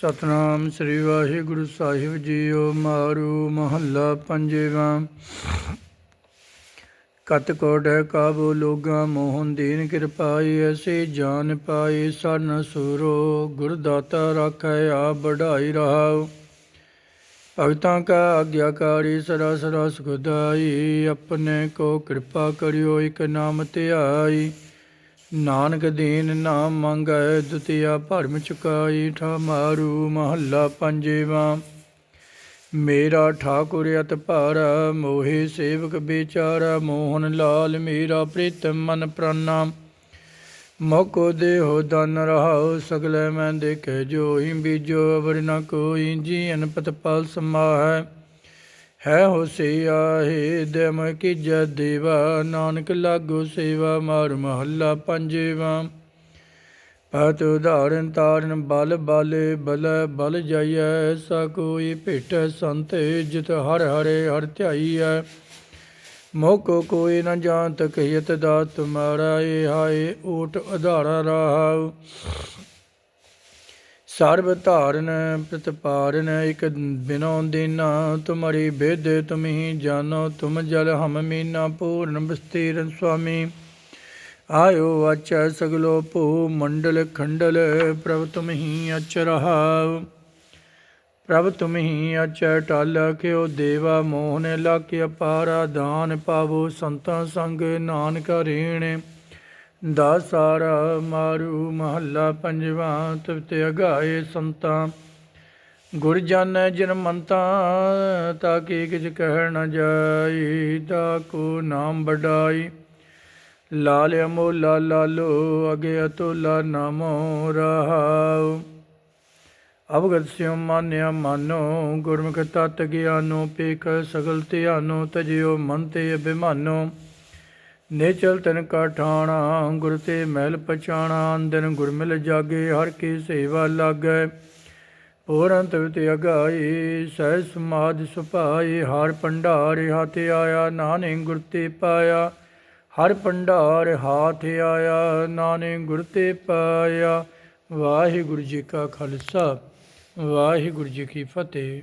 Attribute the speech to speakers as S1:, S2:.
S1: ਸਤਨਾਮ ਸ੍ਰੀ ਵਾਹਿਗੁਰੂ ਸਾਹਿਬ ਜੀਓ ਮਾਰੂ ਮਹੱਲਾ ਪੰਜਵਾਂ। ਕਤ ਕੋਟ ਹੈ ਕਾਬੂ ਲੋਗਾ ਮੋਹਨ ਦੀਨ ਕਿਰਪਾਈ ਐਸੇ ਜਾਨ ਪਾਈ ਸਨ ਸੂਰੋ, ਗੁਰਦਾਤਾ ਰਾਖੈ, ਆਪ ਬੜਾਈ ਰਹਾਉ। ਭਗਤਾਂ ਕਾ ਆਗਿਆਕਾਰੀ ਸਦਾ ਸਦਾ ਸੁਖਦਾਈ ਆਪਣੇ ਕੋ ਕਿਰਪਾ ਕਰਿਓ, ਇਕ ਨਾਮ ਧਿਆਈ। ਨਾਨਕ ਦੀਨ ਨਾਮ ਮੰਗੈ, ਦੁਤੀਆ ਭਰਮ ਚੁਕਾਈ ਠਾ ਮਹੱਲਾ ਪੰਜਵਾ। ਮੇਰਾ ਠਾਕੁਰ ਅਤ ਭਾਰਾ, ਮੋਹਿ ਸੇਵਕ ਵਿਚਾਰਾ, ਮੋਹਨ ਲਾਲ ਮੇਰਾ ਪ੍ਰੀਤਮ ਮਨ ਪ੍ਰਾਨਾ। ਮੋਕੋ ਦੇਹੋ ਦਨ ਰਹਾਉ, ਸਗਲੇ ਮੈਂ ਦੇਖੇ ਜੋਈ ਬੀਜੋ ਅਵਰ ਨ ਕੋਈ ਜੀ ਅਨਪਤ ਪਾਲ ਸਮਾਹੈ। ਹੈ ਹੋਸਿਆ ਹੈ ਦੇਮ ਕੀ ਜੈ ਦੇਵਾ, ਨਾਨਕ ਲਾਗੋ ਸੇਵਾ, ਮਾਰ ਮਹੱਲਾ ਪੰਜਵਾ। ਪਤ ਉਦਾਹਰਨ ਤਾਰਨ, ਬਲ ਬਲ ਬਲ ਬਲ ਜਾਈਐ ਐਸਾ ਕੋਈ ਭੇਟੈ ਸੰਤ, ਜਿਤ ਹਰ ਹਰੇ ਹਰ ਧਿਆਈਐ। ਮੋਕੋ ਕੋਈ ਨ ਜਾਣਤ ਕਹਿਤ ਦਾ ਤੁਮਾਰਾ ਏ ਹਾਏ ਓਟ ਆਧਾਰਾ ਰਹਾਉ ਸਰਬ ਧਾਰਨ ਪ੍ਰਤਪਾਰਨ ਇਕ ਬਿਨੋ ਦੀਨਾ ਤੁਮਰੀ ਬੇਦ ਤੁਮਹੀ ਜਾਨੋ ਤੁਮ ਜਲ ਹਮ ਮੀਨਾ ਪੂਰਨ ਬਸਤੀਰਨ ਸੁਆਮੀ। ਆਇਓ ਅਚ ਸਗਲੋ ਭੂ ਮੰਡਲ ਖੰਡਲ, ਪ੍ਰਭ ਤੁਮਹੀ ਅਚ ਰਹਾਉ ਪ੍ਰਭ ਤੁਮਹੀ ਅਚ ਟਲ ਕਿਓ ਦੇਵਾ ਮੋਹਨ ਲਾਕਿ ਅਪਾਰਾ ਦਾਨ ਪਾਵੋ ਸੰਤਾਂ ਸੰਗ, ਨਾਨਕ ਰੇਣ। ਦਾਸਾਰਾ ਮਾਰੂ ਮਹੱਲਾ ਪੰਜਵਾਂ ਤਵਤ ਅਗਾਏ ਸੰਤਾਂ। ਗੁਰ ਜਾਣੈ ਜਿਨ ਤਾਂ ਕੀ ਕਿਛ ਕਹਿ ਨ ਜਾਈ, ਤਾ ਕੋ ਨਾਮ ਬਡਾਈ ਲਾਲ ਅਮੋਲਾ ਲਾਲੋ, ਅਗੇ ਅਤੁਲਾ ਨਾਮੋ ਰਹਾਉ। ਅਵਗਤ ਸਿਉ ਮਾਨਿਆ ਮਾਨੋ, ਗੁਰਮੁਖ ਤਤ ਗਿਆਨੋ, ਪੇਖ ਸਗਲ ਧਿਆਨੋ, ਤਜਿਓ ਮਨ ਤੇ ਅਭਿਮਾਨੋ। ਨੇਚਲ ਤਨ ਕਾ ਠਾਣਾ ਗੁਰ ਤੇ ਮਹਿਲ ਪਛਾਣਾ, ਅੰਦਨ ਗੁਰ ਮਿਲ ਜਾਗੇ, ਹਰ ਕੀ ਸੇਵਾ ਲਾਗੈ। ਪੂਰੰਤ ਤੇ ਅਗਾਈ ਸਹਿ ਸਮਾਧ ਸੁਭਾਈ ਹਰ ਭੰਡਾਰ ਹੱਥ ਆਇਆ, ਨਾਨੇ ਗੁਰ ਤੇ ਪਾਇਆ। ਹਰ ਭੰਡਾਰ ਹਾਥ ਆਇਆ, ਨਾਨੇ ਗੁਰ ਤੇ ਪਾਇਆ। ਵਾਹਿਗੁਰੂ ਜੀ ਕਾ ਖਾਲਸਾ, ਵਾਹਿਗੁਰੂ ਜੀ ਕੀ ਫਤਿਹ।